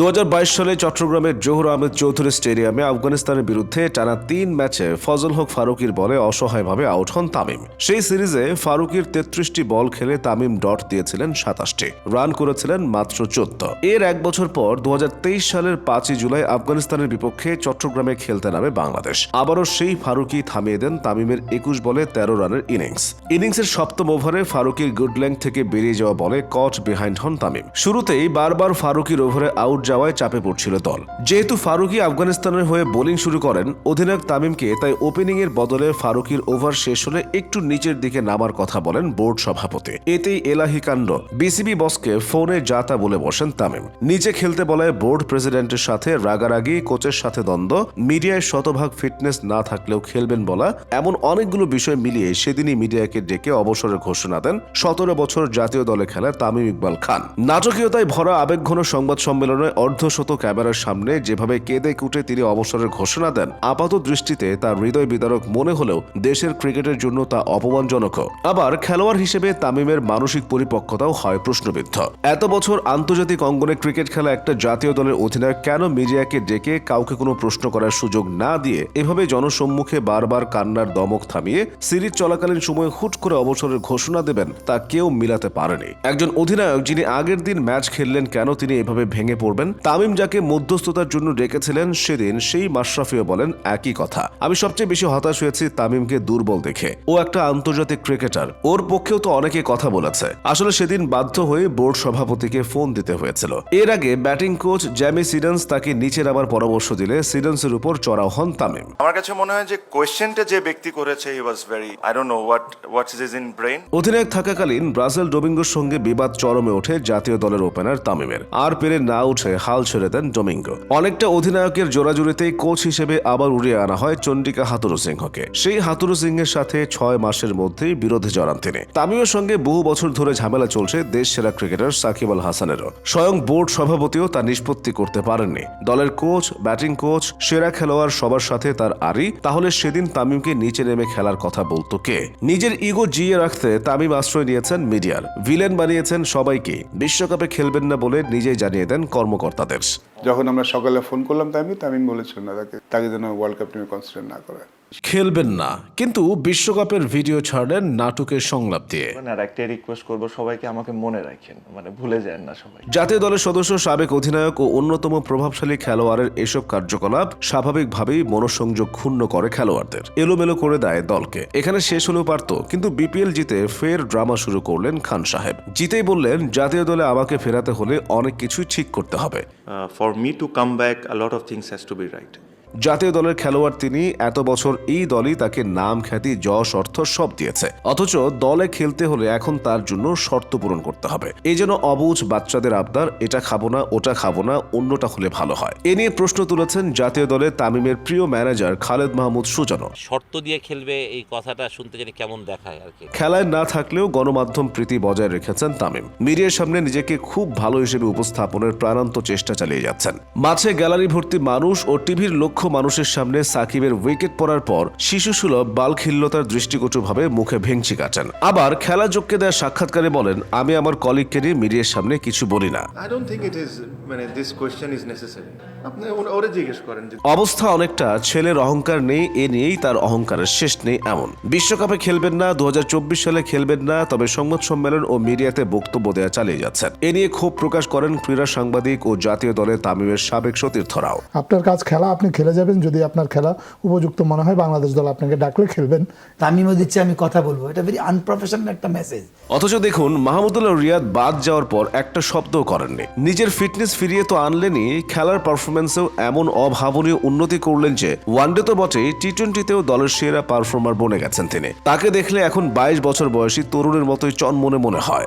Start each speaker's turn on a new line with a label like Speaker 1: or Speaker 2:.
Speaker 1: দু হাজার বাইশ সালে চট্টগ্রামের জহুর আহমেদ চৌধুরী স্টেডিয়ামে আফগানিস্তানের বিরুদ্ধে টানা তিন ম্যাচে ফজল হক ফারুকির বলে অসহায়ভাবে আউট হন তামিম। সেই সিরিজে ফারুকির তেত্রিশটি বল খেলে তামিম ডট দিয়েছিলেন সাতাশটি, রান করেছিলেন মাত্র চোদ্দ। এর এক বছর পর দুহাজার তেইশ সালের পাঁচই জুলাই আফগানিস্তানের বিপক্ষে চট্টগ্রামে খেলতে নামে বাংলাদেশ। আবারও সেই ফারুকি থামিয়ে দেন তামিমের একুশ বলে তেরো রানের ইনিংস। ইনিংসের সপ্তম ওভারে ফারুকির গুড লেংথ থেকে বেরিয়ে যাওয়া বলে কট বিহাইন্ড হন তামিম। শুরুতেই বারবার ফারুকির ওভারে আউট যাওয়ায় চাপে পড়ছিল দল। যেহেতু ফারুকি আফগানিস্তানের হয়ে বোলিং শুরু করেন, অধিনায়ক তামিমকে তাই ওপেনিং এর বদলে ফারুকির ওভার শেষ হলে একটু নিচের দিকে নামার কথা বলেন বোর্ড সভাপতি। এতেই এলাহি কাণ্ড। বিসিবি বসকে ফোনে যাতা বলে বসেন তামিম। নিচে খেলতে বলায় বোর্ড প্রেসিডেন্টের সাথে রাগারাগি, কোচের সাথে দ্বন্দ্ব, মিডিয়ায় শতভাগ ফিটনেস না থাকলেও খেলবেন বলা, এমন অনেকগুলো বিষয় মিলিয়ে সেদিনই মিডিয়াকে ডেকে অবসরের ঘোষণা দেন সতেরো বছর জাতীয় দলে খেলা তামিম ইকবাল খান। নাটকীয়তায় ভরা আবেগঘন সংবাদ সম্মেলনে অর্ধশত ক্যামেরার সামনে যেভাবে কেঁদে কুটে তিনি অবসরের ঘোষণা দেন, আপাত দৃষ্টিতে তার হৃদয় বিদারক মনে হলেও দেশের ক্রিকেটের জন্য তা অপমানজনক। আবার খেলোয়াড় হিসেবে তামিমের মানসিক পরিপক্কতাও হয় প্রশ্নবিদ্ধ। এত বছর আন্তর্জাতিক অঙ্গনে ক্রিকেট খেলা একটা জাতীয় দলের অধিনায়ক কেন মিডিয়াকে ডেকে কাউকে কোনো প্রশ্ন করার সুযোগ না দিয়ে এভাবে জনসম্মুখে বারবার কান্নার দমক থামিয়ে সিরিজ চলাকালীন সময়ে হুট করে অবসরের ঘোষণা দেবেন তা কেউ মিলাতে পারেনি। একজন অধিনায়ক যিনি আগের দিন ম্যাচ খেললেন কেন তিনি এভাবে ভেঙে পড়বেন তামিম যাকে মধ্যস্থতার জন্য ডেকেছিলেন সেদিন সেই মাশরাফিও বলেন একই কথা। আমি সবচেয়ে বেশি হতাশ হয়েছি তামিমকে দুর্বল দেখে। ও একটা আন্তর্জাতিক ক্রিকেটার। ওর পক্ষেও তো অনেকে কথা বলেছে। আসলে সেদিন বাধ্য হয়ে বোর্ড সভাপতিকে ফোন দিতে হয়েছিল। এর আগে ব্যাটিং কোচ জ্যামি সিডেন্স তাকে নিচে নামার পরামর্শ দিলে সিডন্সের উপর চড়াও হন তামিম।
Speaker 2: আমার কাছে মনে হয় যে কোয়েশ্চেনটা যে ব্যক্তি করেছে he was very I don't know what what is in brain
Speaker 1: অধিনায়ক থাকাকালীন ব্রাজিল ডোমিঙ্গোর সঙ্গে বিবাদ চরমে ওঠে জাতীয় দলের ওপেনার তামিমের। আর পেরে না উঠে হাল ছেড়ে দেন ডোমিঙ্গো। অনেকটা অধিনায়কের জোরাজুরিতেই কোচ হিসেবে আবার উড়িয়ে আনা হয় চন্ডিকা হাতুরু সিংহকে। সেই হাতুরু সিংহের সাথে ছয় মাসের মধ্যেই বিরোধে জড়ান তিনি। তামিমের সঙ্গে বহু বছর ধরে ঝামেলা চলছে দেশ সেরা ক্রিকেটার সাকিব আল হাসানেরও। স্বয়ং বোর্ড সভাপতিও তা নিষ্পত্তি করতে পারেননি। দলের কোচ, ব্যাটিং কোচ, সেরা খেলোয়াড় সবার সাথে তার আরি তাহলে সেদিন তামিমকে নিচে নেমে খেলার কথা বলতো কে? নিজের ইগো জিয়ে রাখতে তামিম আশ্রয় নিয়েছেন মিডিয়ার। ভিলেন বানিয়েছেন সবাইকে। বিশ্বকাপে খেলবেন না বলে নিজেই জানিয়ে দেন কর্মকর্তাদের
Speaker 3: যখন আমরা সকালে ফোন করলাম তামিম তামিম বলেছিলেন না, তাকে তাকে যেন ওয়ার্ল্ড কাপ টিমে কনসিডার না করে।
Speaker 1: খেলবেন না। কিন্তু বিশ্বকাপের ভিডিও ছাড়লেন নাটকের সংলাপ দিয়ে।
Speaker 4: মানে আর একটা রিকোয়েস্ট করব সবাইকে আমাকে মনে রাখেন মানে ভুলে যান না সবাই।
Speaker 1: জাতীয় দলের সদস্য সাবেক অধিনায়ক ও অন্যতম প্রভাবশালী খেলোয়াড়ের এসব কার্যকলাপ স্বাভাবিকভাবেই মনোসংযোগ ক্ষুণ্ণ করে খেলোয়াড়দের। এলোমেলো করে দেয় দলকে। এখানে শেষ হলেও পারত কিন্তু বিপিএল জিতে ফের ড্রামা শুরু করলেন খান সাহেব। জিতেই বললেন জাতীয় দলে আমাকে ফেরাতে হলে অনেক কিছুই ঠিক করতে হবে।
Speaker 4: for me to come back a lot of things has to be right
Speaker 1: জাতীয় দলের খেলোয়াড় তিনি এত বছর এই দলই তাকে নাম খ্যাতি যশ অর্থ সব দিয়েছে। অথচ দলে খেলতে হলে এখন তার জন্য শর্ত পূরণ করতে হবে। এই জন্য অবুজ বাচ্চাদের আবদার এটা খাব না ওটা খাব না অন্যটা হলে ভালো হয়। এ নিয়ে প্রশ্ন তুলেছেন জাতীয় দলে তামিমের প্রিয় ম্যানেজার খালেদ মাহমুদ সুজন।
Speaker 5: শর্ত দিয়ে খেলবে এই কথাটা শুনতে জানি কেমন দেখায় আর কি।
Speaker 1: খেলায় না থাকলেও গণমাধ্যম প্রীতি বজায় রেখেছেন তামিম। মিডিয়ার সামনে নিজেকে খুব ভালো হিসেবে উপস্থাপনের প্রাণান্ত চেষ্টা চালিয়ে যাচ্ছেন। মাঝে গ্যালারি ভর্তি মানুষ ও টিভির লক্ষ মানুষের সামনে সাকিবের উইকেট পড়ার পর শিশুসুলভ বালখিল্যতার দৃষ্টিকটুভাবে মুখে ভেঙচি কাটেন। আবার খেলা যোগকে দেওয়া সাক্ষাৎকারে বলেন আমি আমার কলিগকে নিয়ে মিডিয়ার সামনে কিছু বলি না।
Speaker 4: I don't think it is মানে দিস কোয়েশ্চেন ইজ নেসেসারি আপনি ওর- ওরে জিজ্ঞেস করেন যে
Speaker 1: অবস্থা অনেকটা ছেলের অহংকার নেই এ নিয়েই তার অহংকারের শেষ নেই এমন। বিশ্বকাপে খেলবেন না দু হাজার চব্বিশ সালে খেলবেন না তবে সংবাদ সম্মেলন ও মিডিয়াতে বক্তব্য দেওয়া চালিয়ে যাচ্ছেন। এ নিয়ে ক্ষোভ প্রকাশ করেন ক্রীড়া সাংবাদিক ও জাতীয় দলের তামিমের সাবেক সতীর্থরাও।
Speaker 6: আপনার কাজ খেলা আপনি খেলে যাবেন যদি আপনার খেলা উপযুক্ত মনে হয় বাংলাদেশ দল আপনাকে ডাকলে খেলবেন।
Speaker 7: তামিমও দিচ্ছে আমি কথা বলব। এটা ভেরি আনপ্রফেশনাল একটা মেসেজ
Speaker 1: অথচ দেখুন মাহমুদুল্লাহ রিয়াদ বাদ যাওয়ার পর একটা শব্দও করেননি। নিজের ফিটনেস ফিরিয়ে তো আনলেনই খেলার পারফরমেন্সেও এমন অভাবনীয় উন্নতি করলেন যে ওয়ানডে তো বটেই টি টোয়েন্টিতেও দলের সেরা পারফর্মার বনে গেছেন তিনি। তাকে দেখলে এখন বাইশ বছর বয়সী তরুণের মতোই চনমনে মনে হয়।